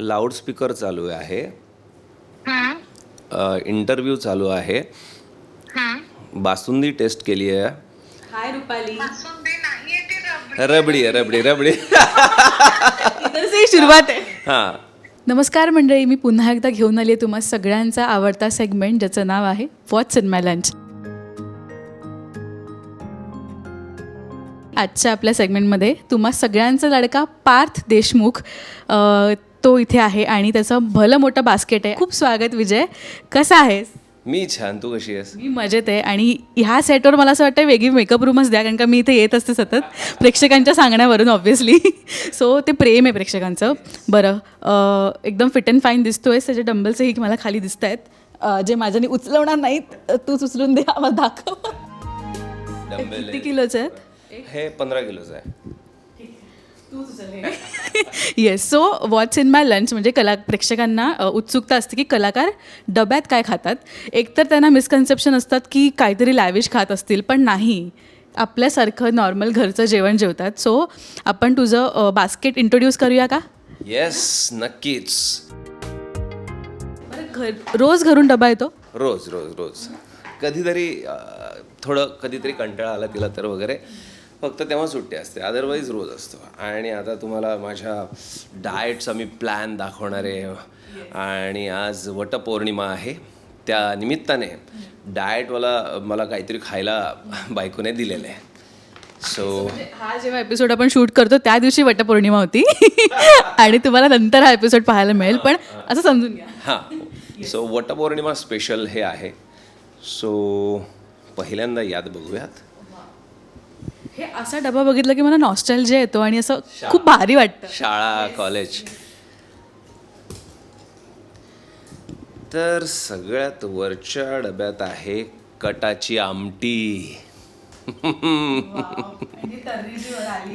Loudspeaker चालू आहे. हां. इंटरव्ह्यू चालू आहे. हां. बासुंदी टेस्ट केली आहे. हाय रुपाली. बासुंदी नाहीये ती रबडी रबडी आहे रबडी रबडी. इधर से ही सुरुवात आहे. हां. नमस्कार मंडळी मी पुन्हा एकदा घेऊन आली आहे तुम्हा सगळ्यांचा आवडता सेगमेंट ज्याचं नाव आहे वॉट्स इन माय लंच आजच्या आपल्या सेगमेंटमध्ये तुम्हा सगळ्यांचा लाडका पार्थ देशमुख अ, तो इथे आहे आणि त्याचं भलं मोठं बास्केट आहे. खूप स्वागत विजय. कसा आहेस? मी छान. तू कशी आहेस? मी मजेत आहे. आणि ह्या सेटवर मला असं वाटतं वेगळी मेकअप रूमच द्या कारण का मी इथे येत असते सतत. प्रेक्षकांच्या सांगण्यावरून ऑब्व्हियसली सो ते प्रेम आहे प्रेक्षकांचं. बरं अं, एकदम फिट अँड फाईन दिसतोय त्याचे डंबल्सही मला खाली दिसत आहेत जे माझ्याने उचलवणार नाहीत तूच उचलून दे आम्हाला दाखव. डंबेल किती किलोचे आहेत? हे पंधरा किलोचं आहे. Yes so what's in my lunch म्हणजे कला प्रेक्षकांना उत्सुकता असते की कलाकार डब्यात काय खातात. एकतर त्यांना मिसकन्सेप्शन असतात की काहीतरी लॅविश खात असतील पण नाही. आपल्यासारखं नॉर्मल घरचं जेवण जेवतात. सो आपण तुझं बास्केट इंट्रोड्यूस करूया का? येस नक्कीच. घर रोज घरून डबा येतो? रोज रोज रोज. कधीतरी थोडं कधीतरी कंटाळा आला तिला तर वगैरे. फक्त तेव्हा सुट्टी असते अदरवाईज रोज असतो. आणि आता तुम्हाला माझ्या डाएटचा मी प्लॅन दाखवणार. आहे आणि आज वटपौर्णिमा आहे. त्या निमित्ताने डाएटवाला मला काहीतरी खायला बायकोने दिलेलं. आहे सो हा जेव्हा एपिसोड आपण शूट करतो त्या दिवशी वटपौर्णिमा होती. आणि तुम्हाला नंतर हा एपिसोड पाहायला मिळेल. पण असं समजून घ्या. हां. सो वटपौर्णिमा स्पेशल हे आहे. सो पहिल्यांदा याद बघूयात. हे असा डबा बघितला की मला नॉस्टॅल्जिया येतो आणि असं खूप भारी वाटतं. शाळा कॉलेज तर सगळ्यात वरच्या डब्यात आहे कटाची आमटी.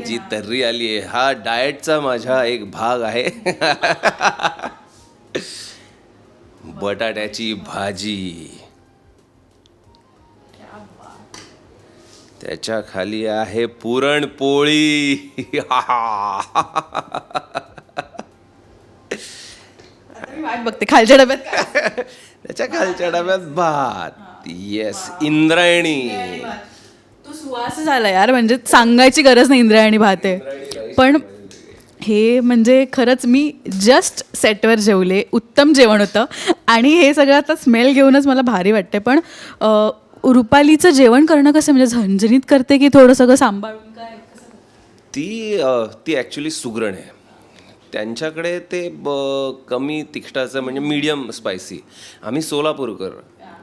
जी तर्री आली आहे. हा डाएटचा माझा एक भाग आहे. बटाट्याची भाजी. त्याच्याखाली आहे पुरणपोळी. वाट बघते. खालच्या डब्यात त्याच्या खालच्या डब्यात भात. येस इंद्रायणी. तो सुवास झाला यार म्हणजे सांगायची गरज नाही इंद्रायणी भात आहे. पण हे म्हणजे खरंच मी जस्ट सेटवर जेवले उत्तम जेवण होतं. आणि हे सगळं आता स्मेल घेऊनच मला भारी वाटते पण अं, रुपालीचं जेवण करणं कसं म्हणजे झणझणीत करते की थोडं सगळं सांभाळून काय? ती अ, ती ॲक्च्युली सुगरण आहे. त्यांच्याकडे ते ब कमी तिखटाचं म्हणजे मीडियम स्पायसी आम्ही सोलापूरकर.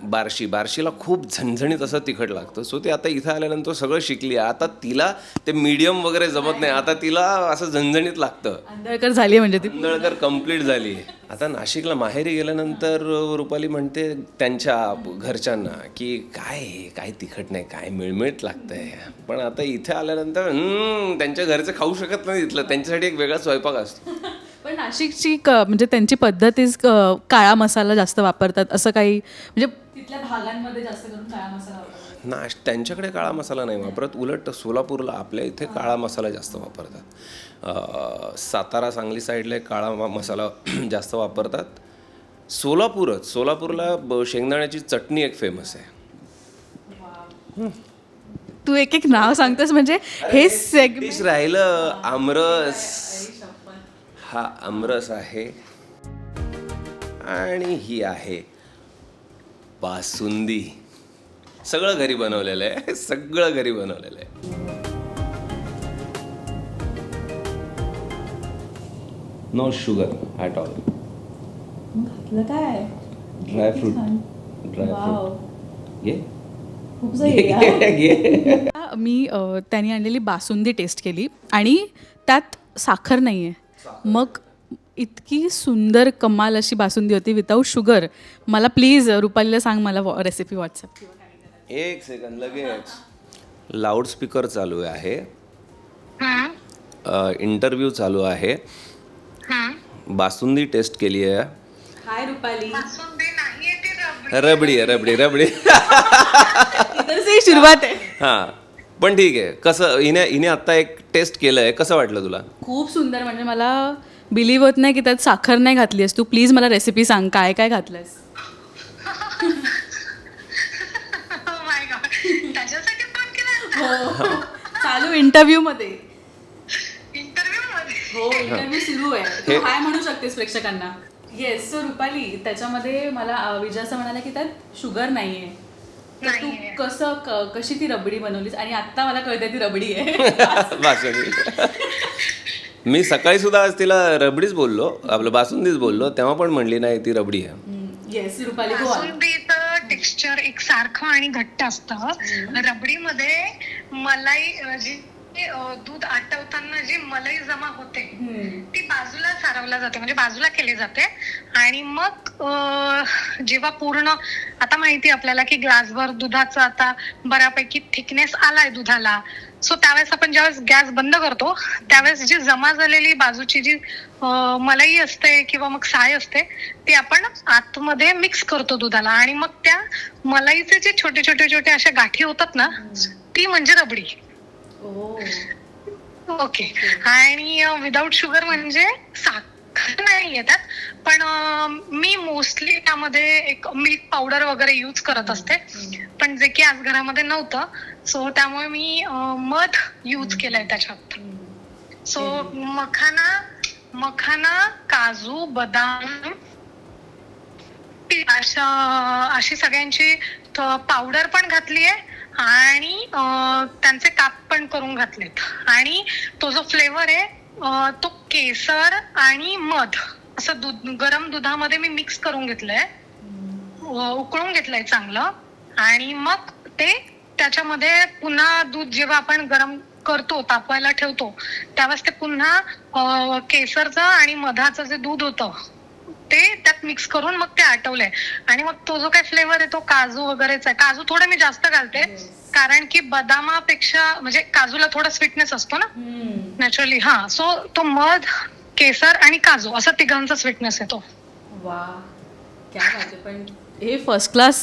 बार्शी बार्शीला खूप झणझणीत असं तिखट लागतं. सो ते आता इथं आल्यानंतर सगळं शिकली. आता तिला ते मीडियम वगैरे जमत नाही. आता तिला असं झणझणीत लागतं. आंधळकर झाली म्हणजे ती. कुंदळकर कंप्लीट झाली आता नाशिकला माहेरी गेल्यानंतर रुपाली म्हणते त्यांच्या घरच्यांना की काय काय तिखट नाही. काय मिळमिळत लागतंय. पण आता इथे आल्यानंतर "हम्म, त्यांच्या घरचे खाऊ शकत नाही तिथलं त्यांच्यासाठी एक वेगळा स्वयंपाक असतो. पण नाशिकची क म्हणजे त्यांची पद्धतीच क- काळा मसाला जास्त वापरतात असं काही म्हणजे तिथल्या भागांमध्ये जास्त करून काळा मसाला वापरतात. नाश त्यांच्याकडे काळा मसाला नाही वापरत उलट सोलापूरला आपल्या इथे काळा मसाला जास्त वापरतात. अं, सातारा सांगली साईडला काळा म- मसाला जास्त वापरतात. सोलापूरच सोलापूरला ब- शेंगदाण्याची चटणी एक फेमस आहे. तू एक एक नाव सांगतोस म्हणजे हे सेग डिश राहिलं आमरस. हा आमरस आहे आणि ही आहे बासुंदी. सगळं घरी बनवलेलं आहे. सगळं घरी बनवलेलं आहे. नो शुगर ॲट ऑल काय? ड्रायफ्रूट ड्रायफ्रूट घे. मी त्यांनी आणलेली बासुंदी टेस्ट केली आणि त्यात साखर नाही आहे मग इतकी सुंदर कमाल अशी बासुंदी होती विदाऊट शुगर मला प्लीज रुपालीला सांग मला रेसिपी व्हॉट्सअप एक सेकंद लगेच. लाऊडस्पीकर चालू आहे. हां. इंटरव्ह्यू चालू आहे. हां. बासुंदी टेस्ट केली आहे. हाय रुपाली. बासुंदी नाहीये ती रबडी. रबडी आहे रबडी रबडी. सुरुवात आहे. हां. पण ठीक आहे. कसं हिने हिने आत्ता एक टेस्ट केलं आहे कसं वाटलं तुला? खूप सुंदर. म्हणजे मला बिलीव्ह होत नाही की त्यात साखर नाही घातली आहेस. तू प्लीज मला रेसिपी सांग. काय काय घातलंयस? माय गॉड Oh त्याच्यासाठी फोन केला चालू इंटरव्ह्यू मध्ये. हो इंटरव्ह्यू सुरू आहे. तू हाय म्हणू शकतेस प्रेक्षकांना. येस सो रुपाली त्याच्यामध्ये मला अं, विजय असं म्हणाला की त्यात शुगर नाहीये. तर तू नाहीये. कसं क- कशी ती रबडी बनवलीस? आणि आता मला कळते ती रबडी आहे. बासुंदी. मी सकाळी सुद्धा आज तिला रबडीच बोललो. आपलं बासुंदीच बोललो. तेव्हा पण म्हणली नाही ती रबडी आहे. येस रुपाली बासुंदीचं टेक्स्चर एक सारखं आणि घट्ट असतं. रबडीमध्ये मलाई अं, जी अं, दूध आटवताना जी मलाई जमा होते ती बाजूला सारवल्या जाते म्हणजे बाजूला केली जाते. आणि मग जेव्हा पूर्ण आता माहिती आपल्याला की ग्लासभर दुधाचा आता बऱ्यापैकी थिकनेस आलाय दुधाला. सो त्यावेळेस आपण ज्यावेळेस गॅस बंद करतो त्यावेळेस जी जमा झालेली बाजूची जी मलाई असते किंवा मग साय असते ती आपण आतमध्ये मिक्स करतो दुधाला. आणि मग त्या मलाईचे जे छोटे छोटे छोटे अशा गाठी होतात ना ती म्हणजे रबडी. ओके आणि विदाऊट शुगर म्हणजे साखर नाही येतात पण मी मोस्टली त्यामध्ये एक मिल्क पावडर वगैरे यूज करत असते. पण जे की आज घरामध्ये नव्हतं सो त्यामुळे मी मध यूज केलंय त्याच्यात. सो मखाना मखाना काजू बदाम अशा अशी सगळ्यांची पावडर पण घातली आहे आणि त्यांचे काप पण करून घातलेत. आणि तो जो फ्लेवर आहे तो केसर आणि मध असं दूध गरम दुधामध्ये मी मिक्स करून घेतलंय. उकळून घेतलंय चांगलं. आणि मग ते त्याच्यामध्ये पुन्हा दूध जेव्हा आपण गरम करतो तापवायला ठेवतो त्यावेळेस ते पुन्हा केसरचं आणि मधाचं जे दूध होतं ते त्यात मिक्स करून मग ते आटवलंय आणि मग तो जो काही फ्लेवर आहे तो काजू वगैरेच आहे. काजू थोडे मी जास्त घालते. कारण की बदामापेक्षा म्हणजे काजूला थोडा स्वीटनेस असतो ना? नॅचरली हा. सो तो मध केसर आणि काजू असा तिघांचा स्वीटनेस येतो क्या पण हे फर्स्ट क्लास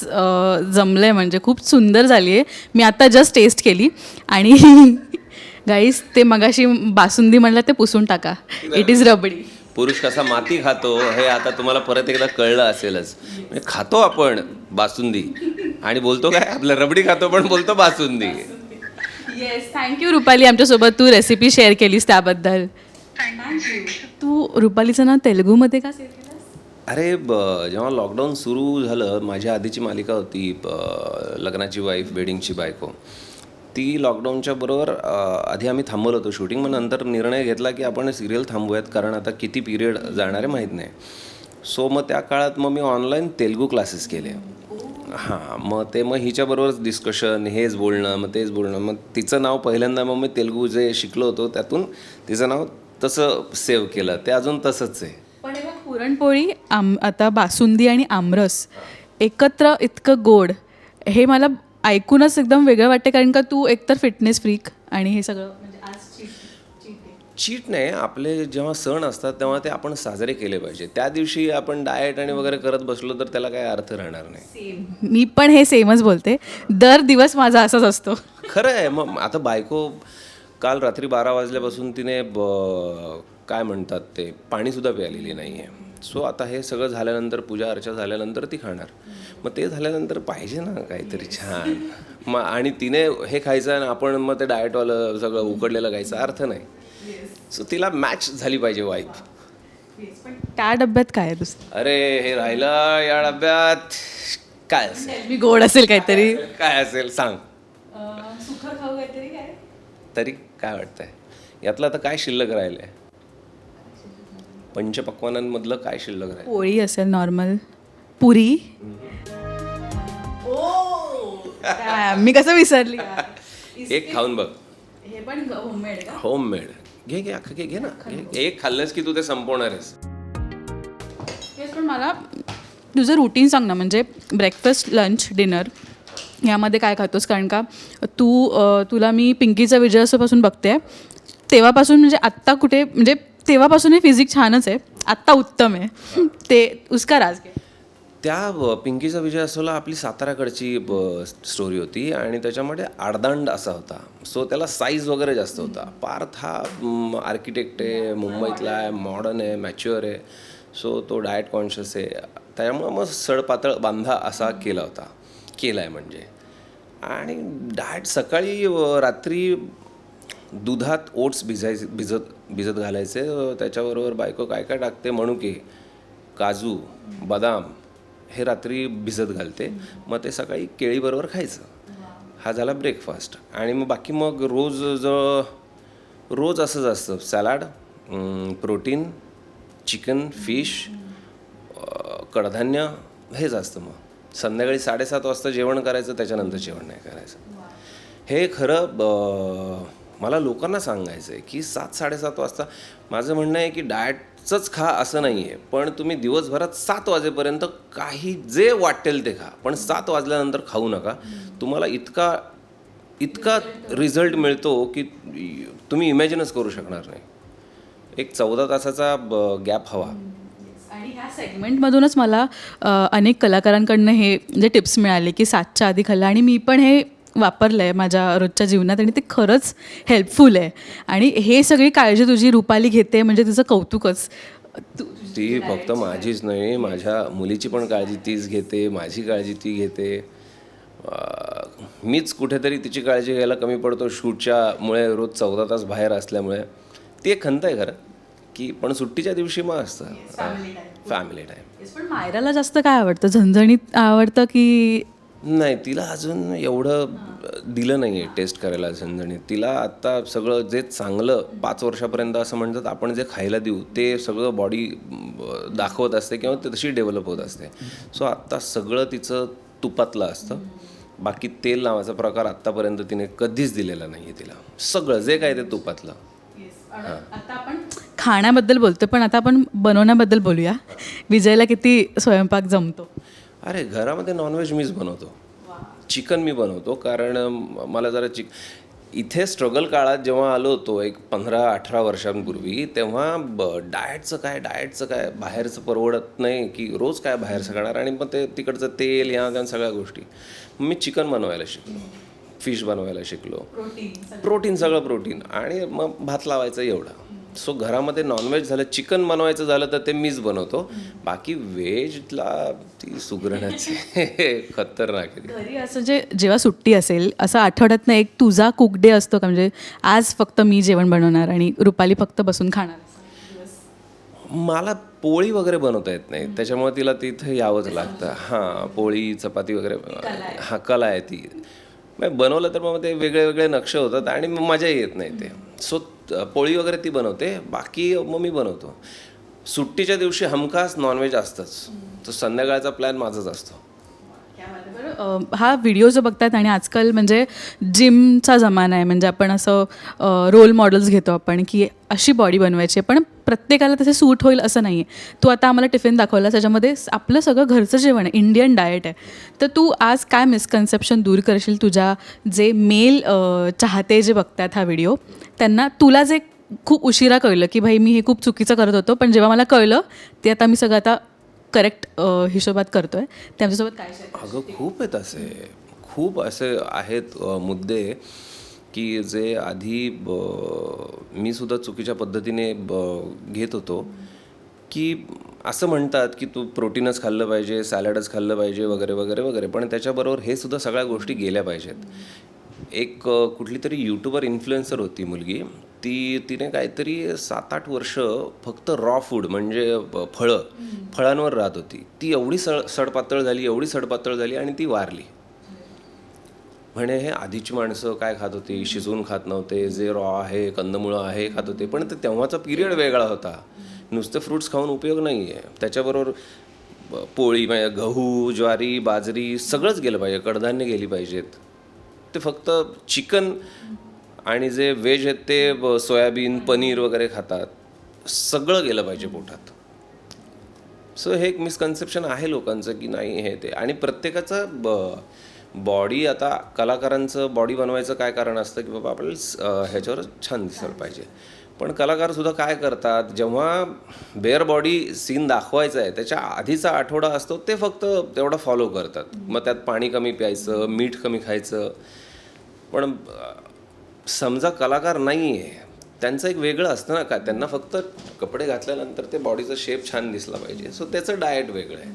जमलंय म्हणजे. खूप सुंदर झाली आहे. मी आता जस्ट टेस्ट केली. आणि गाईस ते मगाशी बासुंदी म्हणलं ते पुसून टाका. It is rabdi. पुरुष कसा माती खातो हे आता तुम्हाला परत एकदा कळलं असेलच. म्हणजे खातो आपण बासुंदी. आणि बोलतो काय? आपलं रबडी खातो पण बोलतो बासुंदी. Yes thank you Rupali. आमच्यासोबत तू रेसिपी शेअर केलीस त्याबद्दल. तू रुपालीचं नाव तेलुगूमध्ये का शेअर अरे ब जेव्हा लॉकडाऊन सुरू झालं माझ्या आधीची मालिका होती लग्नाची वाईफ वेडिंगची बायको. ती लॉकडाऊनच्या बरोबर आधी आम्ही थांबवलं होतो शूटिंग मग नंतर निर्णय घेतला की आपण सिरियल थांबूयात कारण आता किती पिरियड जाणार आहे माहीत नाही. सो मग त्या काळात मग मी ऑनलाईन तेलगू क्लासेस केले. हां मग ते मग हिच्याबरोबरच डिस्कशन हेच बोलणं मग तेच बोलणं. मग तिचं नाव पहिल्यांदा मग मी तेलगू जे शिकलो होतो त्यातून तिचं नाव तसं सेव्ह केलं. ते अजून तसंच आहे. पण पुरणपोळी आम आता बासुंदी आणि आमरस एकत्र इतकं गोड हे मला ऐकूनच एकदम वेगळं वाटते कारण का तू एकतर फिटनेस फ्रीक आणि हे सगळं म्हणजे आज cheat- cheat आहे. चीट नाही आपले जेव्हा सण असतात तेव्हा ते आपण साजरे केले पाहिजे त्या दिवशी आपण डाएट आणि वगैरे करत बसलो तर त्याला काही अर्थ राहणार नाही. सेम मी पण हे सेमच बोलते. दर दिवस माझा असाच असतो. खरं आहे मग आता बायको काल रात्री बारा वाजल्यापासून तिने ब- काय म्हणतात ते पाणीसुद्धा प्यालेली नाही आहे सो आता हे सगळं झाल्यानंतर पूजा अर्चा झाल्यानंतर ती खाणार. मग ते झाल्यानंतर पाहिजे ना काहीतरी छान. मग आणि तिने हे खायचं आणि आपण मग ते डाएटवालं सगळं उकडलेलं खायचं अर्थ नाही. सो तिला मॅच झाली पाहिजे वाईफ पण त्या डब्यात काय दुसरं? अरे हे राहिलं या डब्यात. काय असेल? मी गोड असेल काहीतरी. काय असेल सांग. सुखर खाऊ काहीतरी काय? तरी काय वाटतंय? यातलं आता काय शिल्लक राहिलंय? पंचपक्वानांमधलं काय शिल्लक राहिलं? पोळी असेल नॉर्मल पुरी. मी कसं विसरली? एक खाऊन बघ. हे पण होममेड का? होम मेड घे घे अख्खं घे घे ना. घे. एक खाल्लंस की तू ते संपवणार आहेस. तेच पण मला तुझं रुटीन सांग ना म्हणजे ब्रेकफास्ट लंच डिनर यामध्ये काय खातोस? कारण का तू अं, तुला मी पिंकीचा विजय असंपासून बघते. तेव्हापासून म्हणजे आत्ता कुठे म्हणजे तेव्हापासून हे फिजिक छानच आहे. आत्ता उत्तम आहे. ते उसका राज त्या पिंकीचा विजय असोला आपली साताराकडची स्टोरी होती आणि त्याच्यामध्ये आडदांड असा होता. सो त्याला साईज वगैरे जास्त होता. पार्थ हा आर्किटेक्ट आहे मुंबईतला आहे मॉडर्न आहे मॅच्युअर आहे. सो तो डायट कॉन्शियस आहे. त्यामुळं मग सडपातळ बांधा असा केला होता. केला आहे म्हणजे. आणि डायट सकाळी रात्री दुधात ओट्स भिजायचे भिजत भिजत घालायचे. त्याच्याबरोबर बायको काय काय टाकते मणुके काजू बदाम हे रात्री भिजत घालते. मग ते सकाळी केळीबरोबर खायचं. हा झाला ब्रेकफास्ट आणि मग बाकी मग रोज ज रोज असंच असतं. सॅलाड प्रोटीन चिकन फिश कडधान्य हेच असतं मग. संध्याकाळी साडेसात वाजता जेवण करायचं त्याच्यानंतर जेवण नाही करायचं. हे खरं ब- मला लोकांना सांगायचं आहे की सात साडेसात वाजता माझं म्हणणं आहे की डाएटचंच खा असं नाही आहे पण तुम्ही दिवसभरात सात वाजेपर्यंत काही जे वाटेल ते खा पण सात वाजल्यानंतर खाऊ नका. तुम्हाला इतका इतका रिझल्ट मिळतो की तुम्ही इमॅजिनच करू शकणार नाही. एक चौदा तासाचा गॅप हवा. आणि ह्या सेगमेंटमधूनच मला अनेक कलाकारांकडनं हे जे टिप्स मिळाले की सातच्या आधी खाल्लं. आणि मी पण हे वापरलं आहे माझ्या रोजच्या जीवनात आणि ते खरंच हेल्पफुल आहे. आणि हे सगळी काळजी तुझी रुपाली घेते म्हणजे तिचं कौतुकच. तू ती फक्त माझीच नाही माझ्या मुलीची पण काळजी तीच घेते माझी काळजी ती घेते. मीच कुठेतरी तिची काळजी घ्यायला कमी पडतो शूटच्या मुळे रोज चौदा तास बाहेर असल्यामुळे. ती एक खंत आहे खरं की पण सुट्टीच्या दिवशी मग असतं. फॅमिली टाईम पण मायराला जास्त काय आवडतं? झणझणीत आवडतं की नाही तिला अजून एवढं दिलं नाही आहे टेस्ट करायला झणझणीत. तिला आत्ता सगळं जे चांगलं पाच वर्षापर्यंत असं म्हणतात आपण जे खायला देऊ ते सगळं बॉडी दाखवत असते किंवा ते तशी डेव्हलप होत असते. सो आत्ता सगळं तिचं तुपातलं असतं. बाकी तेल नावाचा प्रकार आत्तापर्यंत तिने कधीच दिलेला नाही आहे तिला. सगळं जे काय ते तुपातलं. आता आपण खाण्याबद्दल बोलतो पण आता आपण बनवण्याबद्दल बोलूया. विजयला किती स्वयंपाक जमतो? अरे घरामध्ये नॉनव्हेज मीच बनवतो. चिकन मी बनवतो कारण मला जरा चिक इथे स्ट्रगल काळात जेव्हा आलो होतो एक पंधरा अठरा वर्षांपूर्वी तेव्हा ब डाएटचं काय डाएटचं काय बाहेरचं परवडत नाही की रोज काय बाहेरचं खाणार आणि मग ते तिकडचं तेल या त्या सगळ्या गोष्टी. मी चिकन बनवायला शिकलो. फिश बनवायला शिकलो. प्रोटीन सगळं. प्रोटीन आणि मग भात लावायचं एवढं. सो घरामध्ये नॉनव्हेज झालं चिकन बनवायचं झालं तर ते मीच बनवतो. बाकी व्हेजला ती सुगरणच. खतरनाक. घरी असं जे जेव्हा सुट्टी असेल असं आठवड्यातनं एक तुझा कुक डे असतो का? म्हणजे आज फक्त मी जेवण बनवणार आणि रुपाली फक्त बसून खाणार. मला पोळी वगैरे बनवता येत नाही. त्याच्यामुळे तिला तिथं यावंच लागतं. हां पोळी चपाती वगैरे हा कला आहे ती. बनवलं तर मग ते वेगळे वेगळे नक्षे होतात आणि मग मजा येत नाही ते. सो पोळी वगैरे ती बनवते बाकी मग मी बनवतो. सुट्टीच्या दिवशी हमखास नॉनव्हेज असतंच. तो संध्याकाळचा प्लॅन माझाच असतो. हा व्हिडिओ जो बघतात आणि आजकाल म्हणजे जिमचा जमाना आहे म्हणजे आपण असं रोल मॉडेल्स घेतो आपण की अशी बॉडी बनवायची आहे पण प्रत्येकाला तसे सूट होईल असं नाही आहे तू आता आम्हाला टिफिन दाखवला त्याच्यामध्ये आपलं सगळं घरचं जेवण आहे इंडियन डाएट आहे. तर तू आज काय मिसकन्सेप्शन दूर करशील तुझ्या जे मेल चाहते जे बघतात हा व्हिडिओ त्यांना तुला जे खूप उशिरा कळलं की भाई मी हे खूप चुकीचं करत होतो पण जेव्हा मला कळलं ते आता मी सगळं आता करेक्ट हिशोबात करतोय. त्यांच्यासोबत काय अगं खूप आहेत असे. खूप असे आहेत मुद्दे की जे आधी मी सुद्धा चुकीच्या पद्धतीने घेत होतो. की असं म्हणतात की तू प्रोटीनच खाल्लं पाहिजे सॅलडच खाल्लं पाहिजे वगैरे वगैरे वगैरे. पण त्याच्याबरोबर हे सुद्धा सगळ्या गोष्टी गेल्या पाहिजेत. एक कुठली तरी यूट्यूबर इन्फ्लुएन्सर होती मुलगी. ती तिने काहीतरी सात आठ वर्ष फक्त रॉ फूड म्हणजे फळं फळांवर राहत होती. ती एवढी सळ सडपातळ झाली एवढी सडपातळ झाली आणि ती वारली. म्हणे हे आधीची माणसं काय खात होती? शिजवून खात नव्हते. जे रॉ आहे कंदमुळं आहे खात होते. पण ते तेव्हाचा पिरियड वेगळा होता. नुसते फ्रुट्स खाऊन उपयोग नाही आहे त्याच्याबरोबर पोळी म्हणजे गहू ज्वारी बाजरी सगळंच गेलं पाहिजे. कडधान्य गेली पाहिजेत. ते फक्त चिकन आणि जे व्हेज आहेत ते ब- सोयाबीन पनीर वगैरे खातात. सगळं गेलं पाहिजे पोटात. सो हे एक मिसकन्सेप्शन आहे लोकांचं की नाही हे ते. आणि प्रत्येकाचं ब बॉडी आता कलाकारांचं बॉडी बनवायचं काय कारण असतं की बाबा आपल्याला ह्याच्यावर छान दिसायला पाहिजे. पण कलाकारसुद्धा काय करतात जेव्हा बेअर बॉडी सीन दाखवायचा आहे त्याच्या आधीचा आठवडा असतो ते फक्त तेवढा फॉलो करतात. मग त्यात पाणी कमी प्यायचं मीठ कमी खायचं. पण समजा कलाकार नाही आहे त्यांचं एक वेगळं असतं ना का त्यांना फक्त कपडे घातल्यानंतर ते बॉडीचा शेप छान दिसला पाहिजे. सो त्याचं डाएट वेगळं आहे.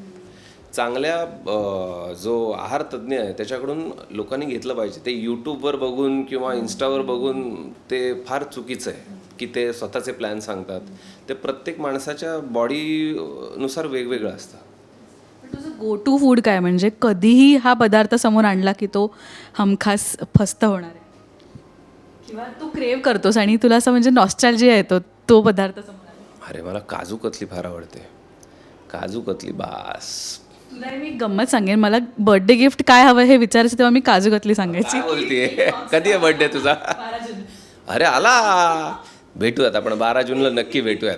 चांगल्या जो आहार तज्ज्ञ आहे त्याच्याकडून लोकांनी घेतलं पाहिजे. ते यूट्यूबवर बघून किंवा इन्स्टावर बघून ते फार चुकीचं आहे की ते स्वतःचे प्लॅन सांगतात. ते प्रत्येक माणसाच्या बॉडीनुसार वेगवेगळं असतं. तुझं गो टू फूड काय? म्हणजे कधीही हा पदार्थ समोर आणला की तो हमखास फस्त होणार आहे. किंवा तू क्रेव करतोस आणि तुला असं म्हणजे नॉस्टॅल्जिया येतो तो पदार्थ. अरे मला काजू कतली फार आवडते. काजू कतली बास. तुला मी गंमत सांगेन मला बर्थडे गिफ्ट काय हवं हे विचारायचं तेव्हा मी काजू कतली सांगायची. काय बोलतीये कधी आहे बर्थडे तुझा? अरे आला. भेटूयात आपण बारा जूनला नक्की भेटूयात.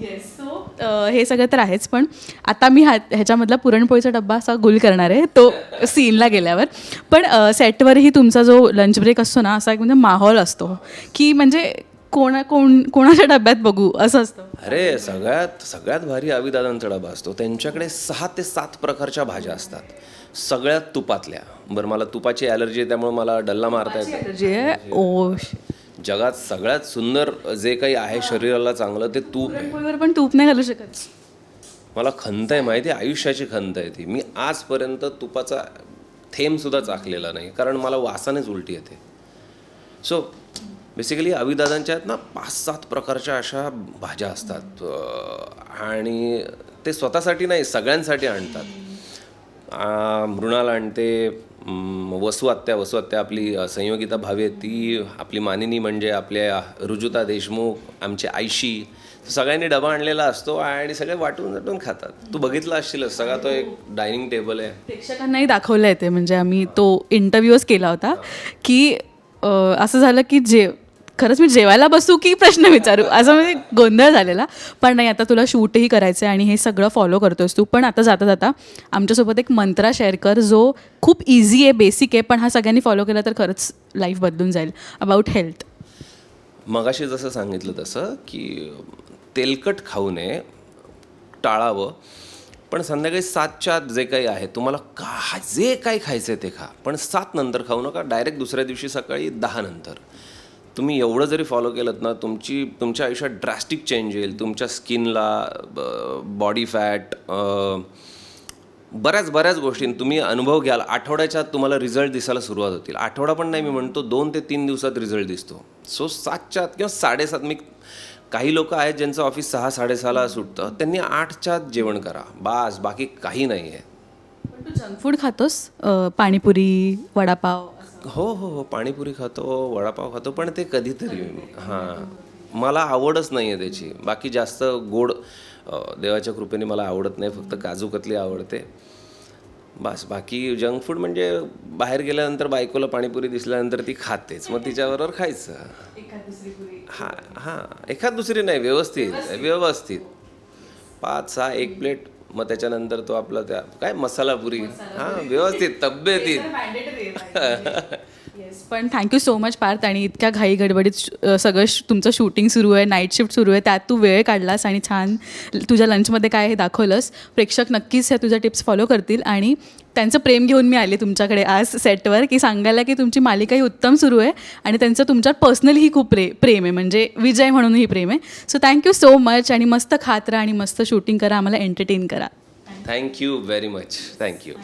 येस सो हे सगळं तर आहेच पण आता मी ह्या ह्याच्यामधला पुरणपोळीचा डब्बा असा गुल करणार आहे तो सीनला गेल्यावर. पण सेटवरही तुमचा जो लंच ब्रेक असतो ना असा एक म्हणजे माहोल असतो. की म्हणजे कोणा कोण कोणाच्या डब्यात बघू असं असतं. अरे सगळ्यात सगळ्यात भारी अविदादांचा डबा असतो. त्यांच्याकडे सहा ते सात प्रकारच्या भाज्या असतात. सगळ्यात तुपातल्या. बरं मला तुपाची ॲलर्जी आहे त्यामुळे मला डल्ला मारता येतो जे ओ जगात सगळ्यात सुंदर जे काही आहे शरीराला चांगलं ते तूप आहे. पुरणपोळीवर पण तूप नाही घालू शकत. मला खंत आहे माहिती आहे आयुष्याची खंत आहे ती. मी आजपर्यंत तुपाचा थेंबसुद्धा चाकलेला नाही कारण मला वासानेच उलटी येते. सो बेसिकली अविदादांच्या आहेत ना पाच सात प्रकारच्या अशा भाज्या असतात अं, आणि ते स्वतःसाठी नाही सगळ्यांसाठी आणतात. आ, मृणाल आणते वसू आत्या वसू आत्या आपली संयोगिता भावे आहे, ती आपली मानिनी म्हणजे आपल्या रुजुता देशमुख आमची आयशी सगळ्यांनी डबा आणलेला असतो आणि सगळे वाटून वाटून खातात. तू बघितलं असशीलच सगळा तो एक डायनिंग टेबल आहे. प्रेक्षकांनाही दाखवलं येते म्हणजे आम्ही तो इंटरव्ह्यूच केला होता. की असं झालं की जे खरंच मी जेवायला बसू की प्रश्न विचारू? असं म्हणजे गोंधळ झालेला. पण नाही आता तुला शूटही करायचं आहे आणि हे सगळं फॉलो करतोस तू. पण आता जाता जाता आमच्यासोबत एक मंत्रा शेअर कर जो खूप इझी आहे बेसिक आहे पण हा सगळ्यांनी फॉलो केला तर खरंच लाईफ बदलून जाईल. अबाउट हेल्थ मगाशी जसं सांगितलं तसं की तेलकट खाऊ नये टाळावं. पण संध्याकाळी सातच्या आत जे काही आहे तुम्हाला का जे काही खायचं आहे ते खा. पण सात नंतर खाऊ नका डायरेक्ट दुसऱ्या दिवशी सकाळी दहा नंतर. तुम्ही एवढं जरी फॉलो केलं ना तुमची तुमच्या आयुष्यात ड्रास्टिक चेंज येईल. तुमच्या स्किनला बॉडी फॅट बऱ्याच बऱ्याच गोष्टी तुम्ही अनुभव घ्याल. आठवड्याच्या तुम्हाला रिझल्ट दिसायला सुरुवात होतील. आठवडा पण नाही मी म्हणतो दोन ते तीन दिवसात रिझल्ट दिसतो. सो सातच्या आत किंवा साडेसात मी काही लोक आहेत ज्यांचं ऑफिस सहा साडेसहाला सुटतं. त्यांनी आठच्या जेवण करा. बास बाकी काही नाही आहे पण तू जंक फूड खातोस? अ, पाणीपुरी वडापाव? हो हो हो पाणीपुरी खातो वडापाव खातो पण ते कधीतरी. हां. मला आवडच नाही आहे त्याची. बाकी जास्त गोड देवाच्या कृपेने मला आवडत नाही फक्त काजू कतली आवडते. बस बाकी जंक फूड म्हणजे बाहेर गेल्यानंतर बायकोला पाणीपुरी दिसल्यानंतर ती खातेच. मग तिच्याबरोबर खायचं. हां हां. एखाद दुसरी नाही व्यवस्थित. व्यवस्थित. पाच सहा एक प्लेट. मग त्याच्यानंतर तो आपला त्या काय? मसाला पुरी. हां व्यवस्थित तब्येतीत. येस पण thank you so much Parth आणि इतक्या घाई गडबडीत अ, सगळं श- तुमचं शूटिंग सुरू आहे नाईट शिफ्ट सुरू आहे त्यात तू वेळ काढलास आणि छान तुझ्या लंचमध्ये काय हे दाखवलंस. प्रेक्षक नक्कीच ह्या तुझ्या टिप्स फॉलो करतील आणि त्यांचं प्रेम घेऊन मी आले तुमच्याकडे आज सेटवर की सांगायला की तुमची मालिका ही उत्तम सुरू आहे आणि त्यांचं तुमच्यात पर्सनलीही खूप प्रे प्रेम आहे म्हणजे विजय म्हणूनही प्रेम आहे. सो थँक्यू सो मच आणि मस्त खात राहा आणि मस्त शूटिंग करा आम्हाला एंटरटेन करा. Thank you very much thank you